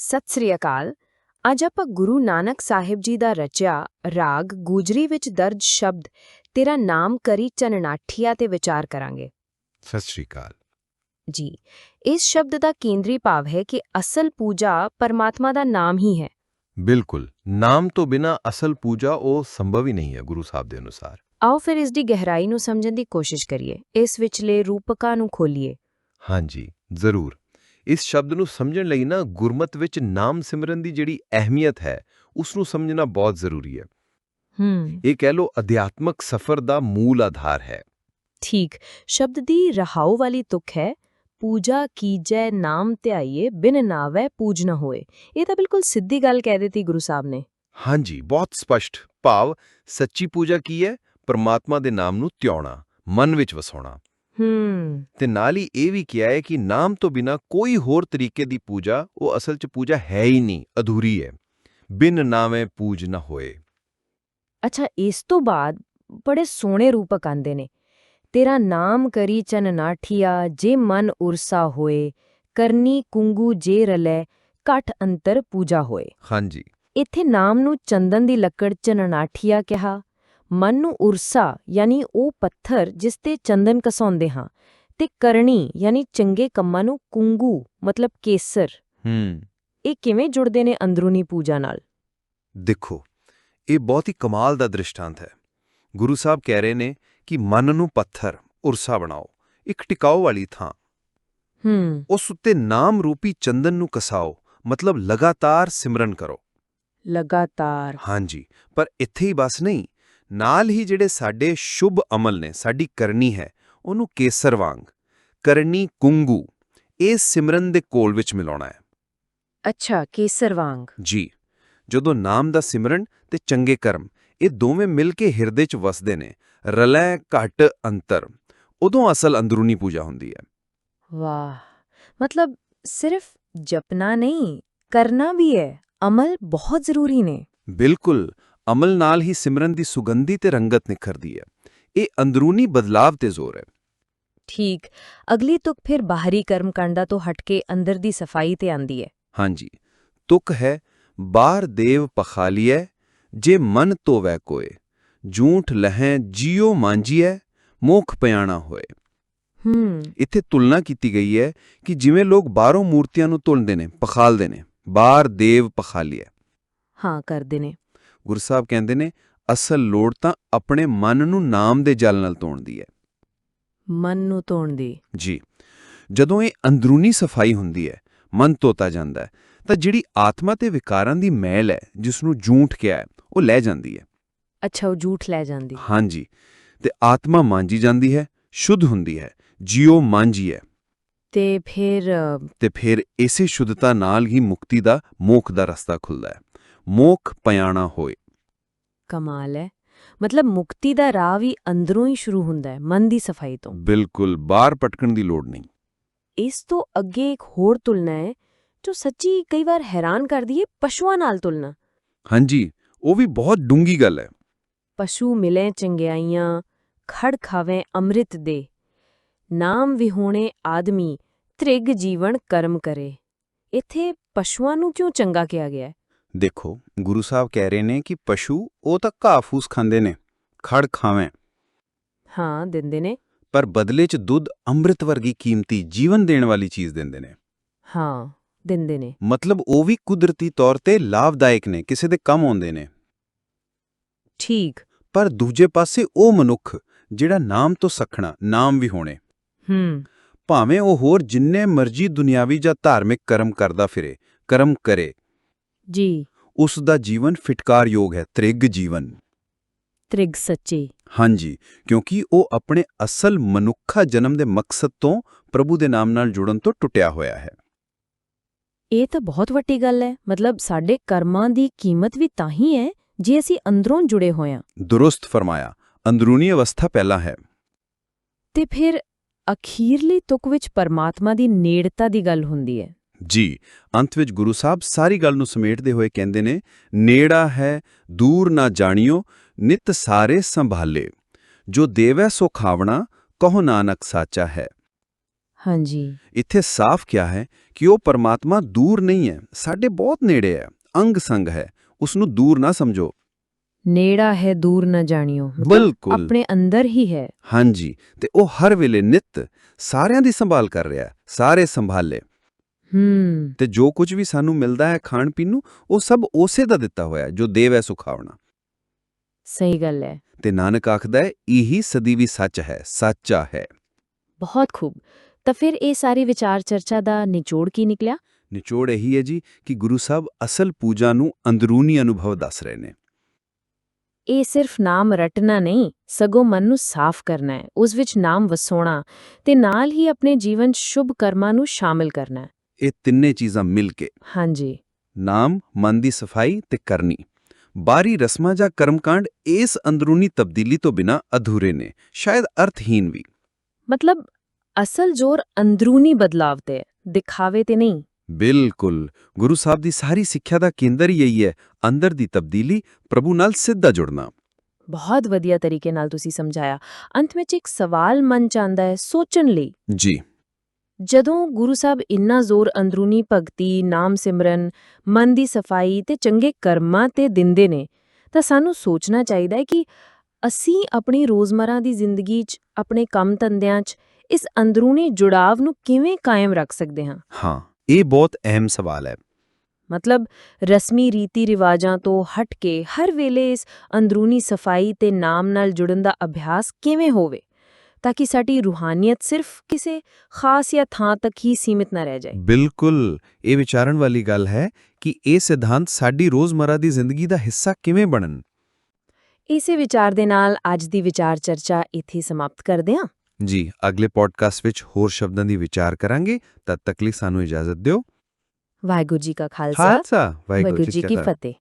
ਸਤਿ ਸ੍ਰੀ ਅਕਾਲ। ਅੱਜ ਆਪਾਂ ਗੁਰੂ ਨਾਨਕ ਸਾਹਿਬ ਜੀ ਦਾ ਰਚਿਆ ਰਾਗ ਗੂਜਰੀ ਵਿੱਚ ਦਰਜ ਸ਼ਬਦ ਤੇਰਾ ਨਾਮ ਕਰੀ ਚਨਨਾਠੀਆ ਤੇ ਵਿਚਾਰ ਕਰਾਂਗੇ। ਸਤਿ ਸ਼੍ਰੀ ਅਕਾਲ। ਜੀ ਇਸ ਸ਼ਬਦ ਦਾ ਕੇਂਦਰੀ ਭਾਵ ਹੈ ਕਿ ਅਸਲ ਪੂਜਾ ਪਰਮਾਤਮਾ ਦਾ ਨਾਮ ਹੀ ਹੈ। ਬਿਲਕੁਲ ਨਾਮ ਤੋਂ ਬਿਨਾ ਅਸਲ ਪੂਜਾ ਉਹ ਸੰਭਵ ਹੀ ਨਹੀਂ ਹੈ ਗੁਰੂ ਸਾਹਿਬ ਦੇ ਅਨੁਸਾਰ। ਆਓ ਫਿਰ ਇਸ ਦੀ ਗਹਿਰਾਈ ਨੂੰ ਸਮਝਣ ਦੀ ਕੋਸ਼ਿਸ਼ ਕਰੀਏ। ਇਸ ਵਿਚਲੇ ਰੂਪਕਾਂ ਨੂੰ ਖੋਲੀਏ। ਹਾਂਜੀ ਜ਼ਰੂਰ। ਇਸ ਸ਼ਬਦ ਨੂੰ ਸਮਝਣ ਲਈ ਨਾ ਗੁਰਮਤ ਵਿੱਚ ਨਾਮ ਸਿਮਰਨ ਦੀ ਜਿਹੜੀ ਅਹਿਮੀਅਤ ਹੈ ਉਸ ਨੂੰ ਸਮਝਣਾ ਬਹੁਤ ਜ਼ਰੂਰੀ ਹੈ। ਹੂੰ। ਇਹ ਕਹਿ ਲੋ ਅਧਿਆਤਮਕ ਸਫ਼ਰ ਦਾ ਮੂਲ ਆਧਾਰ ਹੈ। ਠੀਕ। ਸ਼ਬਦ ਦੀ ਰਹਾਉ ਵਾਲੀ ਤੁਕ ਹੈ ਪੂਜਾ ਕੀਜੈ ਨਾਮ ਧਿਆਈਏ ਬਿਨ ਨਾਵੈ ਪੂਜ ਨ ਹੋਏ। ਇਹ ਤਾਂ ਬਿਲਕੁਲ ਸਿੱਧੀ ਗੱਲ ਕਹਿ ਦਿੱਤੀ ਗੁਰੂ ਸਾਹਿਬ ਨੇ। ਹਾਂਜੀ ਬਹੁਤ ਸਪਸ਼ਟ। ਭਾਵ ਸੱਚੀ ਪੂਜਾ ਕੀ ਹੈ ਪਰਮਾਤਮਾ ਦੇ ਨਾਮ ਨੂੰ ਧਿਆਉਣਾ ਮਨ ਵਿੱਚ ਵਸਾਉਣਾ। ਹੂੰ। ਤੇ ਨਾਲ ਹੀ ਇਹ ਵੀ ਕਿਹਾ ਹੈ ਕਿ ਨਾਮ ਤੋਂ ਬਿਨਾ ਕੋਈ ਹੋਰ ਤਰੀਕੇ ਦੀ ਪੂਜਾ ਉਹ ਅਸਲ 'ਚ ਪੂਜਾ ਹੈ ਹੀ ਨਹੀਂ ਅਧੂਰੀ ਹੈ। ਬਿਨ ਨਾਵੇਂ ਪੂਜ ਨਾ ਹੋਏ। ਅੱਛਾ ਇਸ ਤੋਂ ਬਾਅਦ ਬੜੇ ਸੋਹਣੇ ਰੂਪਕ ਆਂਦੇ ਨੇ। ਤੇਰਾ ਨਾਮ ਕਰੀ ਚਨ ਨਾਠੀਆ ਜੇ ਮਨ ਉਰਸਾ ਹੋਏ ਕਰਨੀ ਕੁੰਗੂ ਜੇ ਰਲੇ ਘਟ ਅੰਤਰ ਪੂਜਾ ਹੋਏ। ਹਾਂਜੀ। ਇੱਥੇ ਨਾਮ ਨੂੰ ਚੰਦਨ ਦੀ ਲੱਕੜ ਚਨਨਾਠੀਆ ਕਿਹਾ ਮਨ ਨੂੰ ਉਰਸਾ ਯਾਨੀ ਉਹ ਪੱਥਰ ਜਿਸ ਤੇ ਚੰਦਨ ਕਸਾਉਂਦੇ ਹਾਂ ਤੇ ਕਰਨੀ ਯਾਨੀ ਚੰਗੇ ਕੰਮਾਂ ਨੂੰ ਕੁੰਗੂ ਮਤਲਬ ਕੇਸਰ। ਹੂੰ। ਇਹ ਕਿਵੇਂ ਜੁੜਦੇ ਨੇ ਅੰਦਰੂਨੀ ਪੂਜਾ ਨਾਲ? ਦੇਖੋ ਇਹ ਬਹੁਤ ਹੀ ਕਮਾਲ ਦਾ ਦ੍ਰਿਸ਼ਟਾਂਤ ਹੈ। ਗੁਰੂ ਸਾਹਿਬ ਕਹਿ ਰਹੇ ਨੇ ਕਿ ਮਨ ਨੂੰ ਪੱਥਰ ਉਰਸਾ ਬਣਾਓ ਇੱਕ ਟਿਕਾਓ ਵਾਲੀ ਥਾਂ। ਹੂੰ। ਉਸ ਉੱਤੇ ਨਾਮ ਰੂਪੀ ਚੰਦਨ ਨੂੰ ਕਸਾਓ ਮਤਲਬ ਲਗਾਤਾਰ ਸਿਮਰਨ ਕਰੋ। ਲਗਾਤਾਰ। ਹਾਂਜੀ ਪਰ ਇੱਥੇ ਹੀ ਬਸ ਨਹੀਂ ਨਾਲ ਹੀ ਜਿਹੜੇ ਸਾਡੇ ਸ਼ੁਭ ਅਮਲ ਨੇ ਸਾਡੀ ਕਰਨੀ ਹੈ ਉਹਨੂੰ ਕੇਸਰ ਵਾਂਗ। ਕਰਨੀ ਕੁੰਗੂ ਇਹ ਸਿਮਰਨ ਦੇ ਕੋਲ ਵਿੱਚ ਮਿਲਾਉਣਾ ਹੈ। ਅੱਛਾ ਕੇਸਰ ਵਾਂਗ। ਜੀ ਜਦੋਂ ਨਾਮ ਦਾ ਸਿਮਰਨ ਤੇ ਚੰਗੇ ਕਰਮ ਇਹ ਦੋਵੇਂ ਮਿਲ ਕੇ ਹਿਰਦੇ 'ਚ ਵਸਦੇ ਨੇ ਰਲੈ ਘਟ ਅੰਤਰ ਉਦੋਂ ਅਸਲ ਅੰਦਰੂਨੀ ਪੂਜਾ ਹੁੰਦੀ ਹੈ। ਵਾਹ ਮਤਲਬ ਸਿਰਫ ਜਪਨਾ ਨਹੀਂ ਕਰਨਾ ਵੀ ਹੈ ਅਮਲ ਬਹੁਤ ਜ਼ਰੂਰੀ ਨੇ। ਬਿਲਕੁਲ ਅਮਲ ਨਾਲ ਹੀ ਸਿਮਰਨ ਦੀ ਸੁਗੰਧੀ ਤੇ ਰੰਗਤ ਨਿਖਰਦੀ ਹੈ। ਇਹ ਅੰਦਰੂਨੀ ਬਦਲਾਵ ਤੇ ਜ਼ੋਰ ਹੈ। ਠੀਕ। ਅਗਲੀ ਤੁਕ ਫਿਰ ਬਾਹਰੀ ਕਰਮਕਾਂਡਾ ਤੋਂ ਹਟ ਕੇ ਅੰਦਰ ਦੀ ਸਫ਼ਾਈ ਤੇ ਆਂਦੀ ਹੈ। ਹਾਂਜੀ। ਤੁਕ ਹੈ ਬਾਹਰ ਦੇਵ ਪਖਾਲੀਐ ਜੇ ਮਨ ਤੋਵੈ ਕੋਏ। ਝੂਠ ਲਹੈ ਜਿਉ ਮਾਂਜੀਐ ਮੋਖ ਪਿਆਣਾ ਹੋਏ। ਹੂੰ। ਇੱਥੇ ਤੁਲਨਾ ਕੀਤੀ ਗਈ ਹੈ ਕਿ ਜਿਵੇਂ ਲੋਕ ਬਾਹਰੋਂ ਮੂਰਤੀਆਂ ਨੂੰ ਤੁਲਦੇ ਨੇ ਪਖਾਲਦੇ ਨੇ ਬਾਹਰ ਦੇਵ ਪਖਾਲੀਐ ਹਾਂ ਕਰਦੇ ਨੇ। ਗੁਰੂ ਸਾਹਿਬ ਕਹਿੰਦੇ ਨੇ ਅਸਲ ਲੋੜ ਤਾਂ ਆਪਣੇ ਮਨ ਨੂੰ ਨਾਮ ਦੇ ਜਲ ਨਾਲ ਧੋਣ ਦੀ ਹੈ। ਮਨ ਨੂੰ ਧੋਣ ਦੀ। ਜੀ। ਜਦੋਂ ਇਹ ਅੰਦਰੂਨੀ ਸਫ਼ਾਈ ਹੁੰਦੀ ਹੈ ਮਨ ਧੋਤਾ ਜਾਂਦਾ ਹੈ ਤਾਂ ਜਿਹੜੀ ਆਤਮਾ ਤੇ ਵਿਕਾਰਾਂ ਦੀ ਮੈਲ ਹੈ ਜਿਸ ਨੂੰ ਝੂਠ ਕਿਹਾ ਹੈ ਉਹ ਲੈ ਜਾਂਦੀ ਹੈ। ਅੱਛਾ ਉਹ ਝੂਠ ਲੈ ਜਾਂਦੀ। ਹਾਂਜੀ। ਤੇ ਆਤਮਾ ਮਾਂਜੀ ਜਾਂਦੀ ਹੈ ਸ਼ੁੱਧ ਹੁੰਦੀ ਹੈ ਜਿਉ ਮਾਂਜੀ ਹੈ। ਤੇ ਫਿਰ ਤੇ ਫਿਰ ਇਸੇ ਸ਼ੁੱਧਤਾ ਨਾਲ ਹੀ ਮੁਕਤੀ ਦਾ ਮੋਖ ਦਾ ਰਸਤਾ ਖੁੱਲਦਾ ਹੈ। ਮੋਖ ਪਿਆਣਾ ਹੋਏ। ਕਮਾਲ ਹੈ। ਮਤਲਬ ਮੁਕਤੀ ਦਾ ਰਾਹ ਵੀ ਅੰਦਰੋਂ ਹੀ ਸ਼ੁਰੂ ਹੁੰਦਾ ਹੈ ਮਨ ਦੀ ਸਫ਼ਾਈ ਤੋਂ। ਬਿਲਕੁਲ ਬਾਹਰ ਪਟਕਣ ਦੀ ਲੋੜ ਨਹੀਂ। ਇਸ ਤੋਂ ਅੱਗੇ ਇੱਕ ਹੋਰ ਤੁਲਨਾ ਹੈ ਜੋ ਸੱਚੀ ਕਈ ਵਾਰ ਹੈਰਾਨ ਕਰਦੀ ਹੈ ਪਸ਼ੂਆਂ ਨਾਲ ਤੁਲਨਾ। ਹਾਂਜੀ ਉਹ ਵੀ ਬਹੁਤ ਡੂੰਗੀ ਗੱਲ ਹੈ। ਪਸ਼ੂ ਮਿਲੇ ਚੰਗਿਆਈਆਂ ਖੜ ਖਾਵੇਂ ਅੰਮ੍ਰਿਤ ਦੇ। ਨਾਮ ਵਿਹੋਣੇ ਆਦਮੀ ਤ੍ਰਿਗ ਜੀਵਨ ਕਰਮ ਕਰੇ। ਇੱਥੇ ਪਸ਼ੂਆਂ ਨੂੰ ਕਿਉਂ ਚੰਗਾ ਕਿਹਾ ਗਿਆ ਹੈ? ਦੇਖੋ ਗੁਰੂ ਸਾਹਿਬ ਕਹਿ ਰਹੇ ਨੇ ਕਿ ਪਸ਼ੂ ਉਹ ਤਾਂ ਘਾਹ ਫੂਸ ਖਾਂਦੇ ਨੇ ਖੜ ਖਾਵੇਂ। ਹਾਂ ਦਿੰਦੇ ਨੇ। ਪਰ ਬਦਲੇ 'ਚ ਦੁੱਧ ਅੰਮ੍ਰਿਤ ਵਰਗੀ ਕੀਮਤੀ ਜੀਵਨ ਦੇਣ ਵਾਲੀ ਚੀਜ਼ ਦਿੰਦੇ ਨੇ। ਹਾਂ ਦਿੰਦੇ ਨੇ। ਮਤਲਬ ਉਹ ਵੀ ਕੁਦਰਤੀ ਤੌਰ ਤੇ ਲਾਭਦਾਇਕ ਨੇ ਕਿਸੇ ਦੇ ਕੰਮ ਆਉਂਦੇ ਨੇ। ਠੀਕ। ਪਰ ਦੂਜੇ ਪਾਸੇ ਉਹ ਮਨੁੱਖ ਜਿਹੜਾ ਨਾਮ ਤੋਂ ਸਖਣਾ ਨਾਮ ਵੀ ਹੋਣੇ। ਹੂੰ। ਭਾਵੇਂ ਉਹ ਹੋਰ ਜਿੰਨੇ ਮਰਜ਼ੀ ਦੁਨਿਆਵੀ ਜਾਂ ਧਾਰਮਿਕ ਕਰਮ ਕਰਦਾ ਫਿਰੇ ਕਰਮ ਕਰੇ। ਜੀ। ਉਸ ਦਾ ਜੀਵਨ ਫਿਟਕਾਰਯੋਗ ਹੈ ਤ੍ਰਿਗ ਜੀਵਨ। ਤ੍ਰਿਗ ਸੱਚੀ। ਹਾਂਜੀ ਕਿਉਂਕਿ ਉਹ ਆਪਣੇ ਅਸਲ ਮਨੁੱਖਾ ਜਨਮ ਦੇ ਮਕਸਦ ਤੋਂ ਪ੍ਰਭੂ ਦੇ ਨਾਮ ਨਾਲ ਜੁੜਨ ਤੋਂ ਟੁੱਟਿਆ ਹੋਇਆ ਹੈ। ਇਹ ਤਾਂ ਬਹੁਤ ਵੱਡੀ ਗੱਲ ਹੈ। ਮਤਲਬ ਸਾਡੇ ਕਰਮਾਂ ਦੀ ਕੀਮਤ ਵੀ ਤਾਂ ਹੀ ਹੈ ਜੇ ਅਸੀਂ ਅੰਦਰੋਂ ਜੁੜੇ ਹੋਏ ਹਾਂ। ਦੁਰਸਤ ਫਰਮਾਇਆ ਅੰਦਰੂਨੀ ਅਵਸਥਾ ਪਹਿਲਾਂ ਹੈ। ਤੇ ਫਿਰ ਅਖੀਰਲੀ ਤੁਕ ਵਿੱਚ ਪਰਮਾਤਮਾ ਦੀ ਨੇੜਤਾ ਦੀ ਗੱਲ ਹੁੰਦੀ ਹੈ। ਜੀ ਅੰਤ ਵਿੱਚ ਗੁਰੂ ਸਾਹਿਬ ਸਾਰੀ ਗੱਲ ਨੂੰ ਸਮੇਟਦੇ ਹੋਏ ਕਹਿੰਦੇ ਨੇ ਨੇੜਾ ਹੈ ਦੂਰ ਨਾ ਜਾਣਿਓ ਨਿਤ ਸਾਰੇ ਸੰਭਾਲੇ। ਜੋ ਦੇਵੈ ਸੋ ਖਾਵਣਾ ਕਹੋ ਨਾਨਕ ਸਾਚਾ ਹੈ। ਹਾਂਜੀ। ਇੱਥੇ ਸਾਫ਼ ਕਿਹਾ ਹੈ ਕਿ ਉਹ ਪਰਮਾਤਮਾ ਦੂਰ ਨਹੀਂ ਹੈ ਸਾਡੇ ਬਹੁਤ ਨੇੜੇ ਹੈ ਅੰਗ ਸੰਗ ਹੈ ਉਸ ਨੂੰ ਦੂਰ ਨਾ ਸਮਝੋ। ਨੇੜਾ ਹੈ ਦੂਰ ਨਾ ਜਾਣਿਓ ਬਿਲਕੁਲ। ਆਪਣੇ ਅੰਦਰ ਹੀ ਹੈ। ਹਾਂਜੀ ਤੇ ਉਹ ਹਰ ਵੇਲੇ ਨਿਤ ਸਾਰਿਆਂ ਦੀ ਸੰਭਾਲ ਕਰ ਰਿਹਾ ਸਾਰੇ ਸੰਭਾਲੇ। ਹੂੰ। ਤੇ ਜੋ ਕੁਝ ਵੀ ਸਾਨੂੰ ਮਿਲਦਾ ਹੈ ਖਾਣ ਪੀਣ ਨੂੰ ਉਹ ਸਭ ਉਸੇ ਦਾ ਦਿੱਤਾ ਹੋਇਆ ਜੋ ਦੇਵ ਹੈ ਸੁਖਾਵਣਾ। ਸਹੀ ਗੱਲ ਹੈ। ਤੇ ਨਾਨਕ ਆਖਦਾ ਹੈ ਇਹੀ ਸਦੀਵੀ ਸੱਚ ਹੈ ਸੱਚਾ ਹੈ। ਬਹੁਤ ਖੂਬ। ਤਾਂ ਫਿਰ ਇਹ ਸਾਰੀ ਵਿਚਾਰ ਚਰਚਾ ਦਾ ਨਿਚੋੜ ਕੀ ਨਿਕਲਿਆ? ਨਿਚੋੜ ਇਹੀ ਹੈ ਜੀ ਕਿ ਗੁਰੂ ਸਾਹਿਬ ਅਸਲ ਪੂਜਾ ਨੂੰ ਅੰਦਰੂਨੀ ਅਨੁਭਵ ਦੱਸ ਰਹੇ ਨੇ। ਇਹ ਸਿਰਫ ਨਾਮ ਰਟਣਾ ਨਹੀਂ ਸਗੋਂ ਮਨ ਨੂੰ ਸਾਫ਼ ਕਰਨਾ ਹੈ ਉਸ ਵਿੱਚ ਨਾਮ ਵਸਾਉਣਾ ਤੇ ਨਾਲ ਹੀ ਆਪਣੇ ਜੀਵਨ 'ਚ ਸ਼ੁਭ ਕਰਮਾਂ ਨੂੰ ਸ਼ਾਮਿਲ ਕਰਨਾ ਹੈ। ਇਹ ਤਿੰਨੇ ਚੀਜ਼ਾਂ ਮਿਲ ਕੇ। ਹਾਂਜੀ। ਨਾਮ ਮਨ ਦੀ ਸਫ਼ਾਈ ਤੇ ਕਰਨੀ। ਬਾਰੀ ਰਸਮਾਂ ਜਾਂ ਕਰਮਕਾਂਡ ਇਸ ਅੰਦਰੂਨੀ ਤਬਦੀਲੀ ਤੋਂ ਬਿਨਾ ਅਧੂਰੇ ਨੇ ਸ਼ਾਇਦ ਅਰਥਹੀਨ ਵੀ। ਮਤਲਬ ਅਸਲ ਜ਼ੋਰ ਅੰਦਰੂਨੀ ਬਦਲਾਵ ਤੇ ਹੈ ਦਿਖਾਵੇ ਤੇ ਨਹੀਂ। ਬਿਲਕੁਲ। ਗੁਰੂ ਸਾਹਿਬ ਦੀ ਸਾਰੀ ਸਿੱਖਿਆ ਦਾ ਕੇਂਦਰ ਹੀ ਇਹੀ ਹੈ ਅੰਦਰ ਦੀ ਤਬਦੀਲੀ ਪ੍ਰਭੂ ਨਾਲ ਸਿੱਧਾ ਜੁੜਨਾ। ਬਹੁਤ ਵਧੀਆ ਤਰੀਕੇ ਨਾਲ ਤੁਸੀਂ ਸਮਝਾਇਆ। ਅੰਤ ਵਿੱਚ ਇੱਕ ਸਵਾਲ ਮਨ ਚ ਆਉਂਦਾ ਹੈ ਸੋਚਣ ਲਈ। ਜੀ। ਜਦੋਂ ਗੁਰੂ ਸਾਹਿਬ ਇੰਨਾ ਜ਼ੋਰ ਅੰਦਰੂਨੀ ਭਗਤੀ ਨਾਮ ਸਿਮਰਨ ਮਨ ਦੀ ਸਫ਼ਾਈ ਤੇ ਚੰਗੇ ਕਰਮਾਂ ਤੇ ਦਿੰਦੇ ਨੇ ਤਾਂ ਸਾਨੂੰ ਸੋਚਣਾ ਚਾਹੀਦਾ ਹੈ ਕਿ ਅਸੀਂ ਆਪਣੀ ਰੋਜ਼ਮਰਾ ਦੀ ਜ਼ਿੰਦਗੀ 'ਚ ਆਪਣੇ ਕੰਮ ਧੰਦਿਆਂ 'ਚ ਇਸ ਅੰਦਰੂਨੀ ਜੁੜਾਵ ਨੂੰ ਕਿਵੇਂ ਕਾਇਮ ਰੱਖ ਸਕਦੇ ਹਾਂ? ਹਾਂ ਇਹ ਬਹੁਤ ਅਹਿਮ ਸਵਾਲ ਹੈ। ਮਤਲਬ ਰਸਮੀ ਰੀਤੀ ਰਿਵਾਜਾਂ ਤੋਂ ਹਟ ਕੇ ਹਰ ਵੇਲੇ ਇਸ ਅੰਦਰੂਨੀ ਸਫ਼ਾਈ ਤੇ ਨਾਮ ਨਾਲ ਜੁੜਨ ਦਾ ਅਭਿਆਸ ਕਿਵੇਂ ਹੋਵੇ? ਤਾਂ ਕਿ ਸਾਡੀ ਰੂਹਾਨੀਅਤ ਸਿਰਫ ਕਿਸੇ ਖਾਸ ਜਾਂ ਥਾਂ ਤੱਕ ਹੀ ਸੀਮਿਤ ਨਾ ਰਹਿ ਜਾਏ ਬਿਲਕੁਲ ਇਹ ਵਿਚਾਰਨ ਵਾਲੀ ਗੱਲ ਹੈ ਕਿ ਇਹ ਸਿਧਾਂਤ ਸਾਡੀ ਰੋਜ਼ਮਰਾ ਦੀ ਜ਼ਿੰਦਗੀ ਦਾ ਹਿੱਸਾ ਕਿਵੇਂ ਬਣਨ ਇਸੇ ਵਿਚਾਰ ਦੇ ਨਾਲ ਅੱਜ ਦੀ ਵਿਚਾਰ ਚਰਚਾ ਇੱਥੇ ਸਮਾਪਤ ਕਰਦੇ ਹਾਂ ਜੀ ਅਗਲੇ ਪੋਡਕਾਸਟ ਵਿੱਚ ਹੋਰ ਸ਼ਬਦਾਂ ਦੀ ਵਿਚਾਰ ਕਰਾਂਗੇ ਤਦ ਤੱਕ ਲਈ ਸਾਨੂੰ ਇਜਾਜ਼ਤ ਦਿਓ ਵਾਹਿਗੁਰੂ ਜੀ ਕਾ ਖਾਲਸਾ ਵਾਹਿਗੁਰੂ ਜੀ ਕੀ ਫਤਿਹ